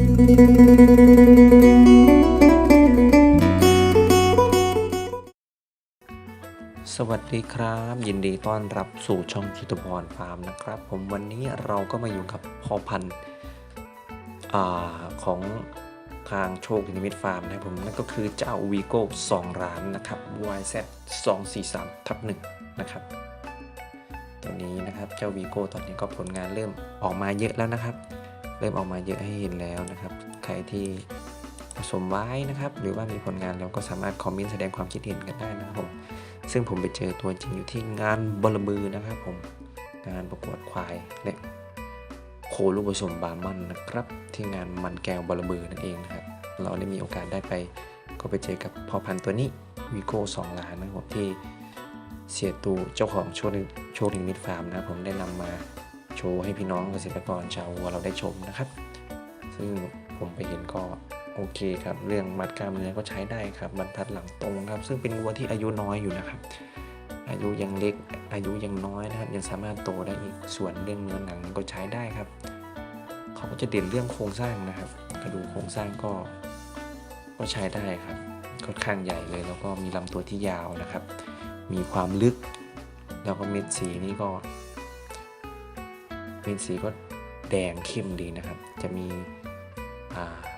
สวัสดีครับ ยินดีต้อนรับสู่ช่องจิตรพรฟาร์มนะครับ ผมวันนี้เราก็มาอยู่กับพ่อพันธุ์ของทางโชคนิมิตฟาร์มนะครับผมนั่นก็คือเจ้าวีโก้2ร้านนะครับ YZ 2 4 3ทับ1นะครับตัวนี้นะครับเจ้าวีโก้ตอนนี้ก็ผลงานเริ่มออกมาเยอะแล้วนะครับ เริ่มออกมาเยอะให้เห็นแล้วนะครับ ใครที่ผสมไว้นะครับ หรือว่ามีผลงานแล้วก็สามารถคอมเมนต์แสดงความคิดเห็นกันได้นะครับผม ซึ่งผมไปเจอตัวจริงอยู่ที่งานบลบือนะครับผม งานประกวดควายและโคลูกผสมบามันนะครับ ที่งานมันแก้วบลบือนั่นเองนะครับ เราได้มีโอกาสได้ไป ก็ไปเจอกับพ่อพันธุ์ตัวนี้วีโก้สองล้านนะครับที่เสียตูเจ้าของโชว์โชว์ลิมิตฟาร์มนะครับผมได้นำมา โชว์ให้พี่น้องเกษตรกรชาววัวเราได้ชมนะครับ ซึ่งผมไปเห็นก็โอเคครับ เรื่องมัดกล้ามเนื้อก็ใช้ได้ครับ บรรทัดหลังตรงครับ ซึ่งเป็นวัวที่อายุน้อยอยู่นะครับ อายุยังเล็กอายุยังน้อยนะครับ ยังสามารถโตได้อีกส่วนเรื่องเนื้อหนังก็ใช้ได้ครับ เขาก็จะเด่นเรื่องโครงสร้างนะครับ กระดูกโครงสร้างก็ ก็ใช้ได้ครับค่อนข้างใหญ่เลยแล้วก็มีลำตัวที่ยาวนะครับ มีความลึก แล้วก็เม็ดสีนี่ก็ เม็ดสีก็แดงเข้มดีนะครับ จะมี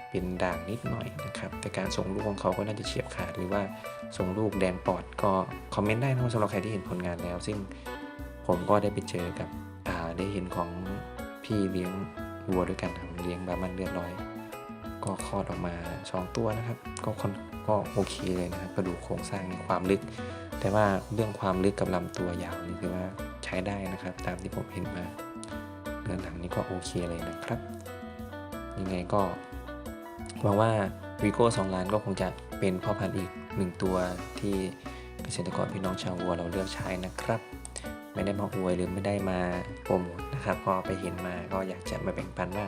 เป็นด่างนิดหน่อยนะครับ แต่การส่งลูกของเขาก็น่าจะเฉียบขาดหรือว่าส่งลูกแดงปอดก็คอมเมนต์ได้นะครับสำหรับใครที่เห็นผลงานแล้ว ซึ่งผมก็ได้ไปเจอกับได้เห็นของพี่เลี้ยงวัวด้วยกันครับเลี้ยงบามันเรียบร้อย ก็คลอดออกมาสองตัวนะครับ ก็คนก็โอเคเลยนะครับกระดูกโครงสร้างความลึก แต่ว่าเรื่องความลึกกับลำตัวยาวนี่คือว่าใช้ได้นะครับ ตามที่ผมเห็นมา ก็โอเคเลยนะครับ ยังไงก็หวังว่าวีโก้สองล้านก็คงจะเป็นพ่อพันธุ์อีกหนึ่งตัวที่เกษตรกรพี่น้องชาววัวเราเลือกใช้นะครับ ไม่ได้มาอวยหรือไม่ได้มาโปรโมทนะครับพอไปเห็นมาก็อยากจะมาแบ่งปันว่า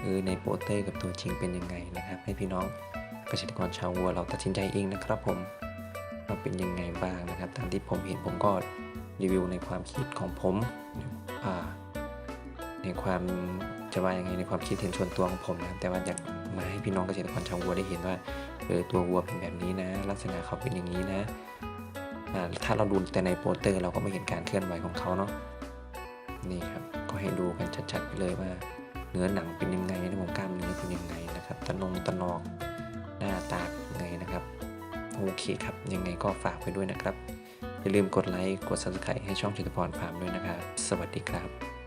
เออในโปสเตอร์กับตัวจริงเป็นยังไงนะครับ ให้พี่น้องเกษตรกรชาววัวเราตัดสินใจเองนะครับผมว่าเป็นยังไงบ้างนะครับตามที่ผมเห็นผมก็รีวิวในความคิดของผมอ่า ในความจะว่ายังไงในความคิดเห็นส่วนตัวของผมนะครับแต่ว่าอยากมาให้พี่น้องเกษตรกรชาววัวได้เห็นว่าเออตัววัวเป็นแบบนี้นะ ลักษณะเขาเป็นอย่างนี้นะถ้าเราดูแต่ในโปสเตอร์เราก็ไม่เห็นการเคลื่อนไหวของเขาเนาะนี่ครับก็ให้ดูกันชัดๆไปเลยว่า เนื้อหนังเป็นยังไงนะผมกล้ามเนื้อเป็นยังไงนะครับตะนงตะนอกหน้าตาเป็นยังไงนะครับโอเคครับยังไงก็ฝากไว้ด้วยนะครับอย่าลืมกดไลค์กด subscribe ให้ช่องจิตรพรฟาร์มด้วยนะครับ สวัสดีครับ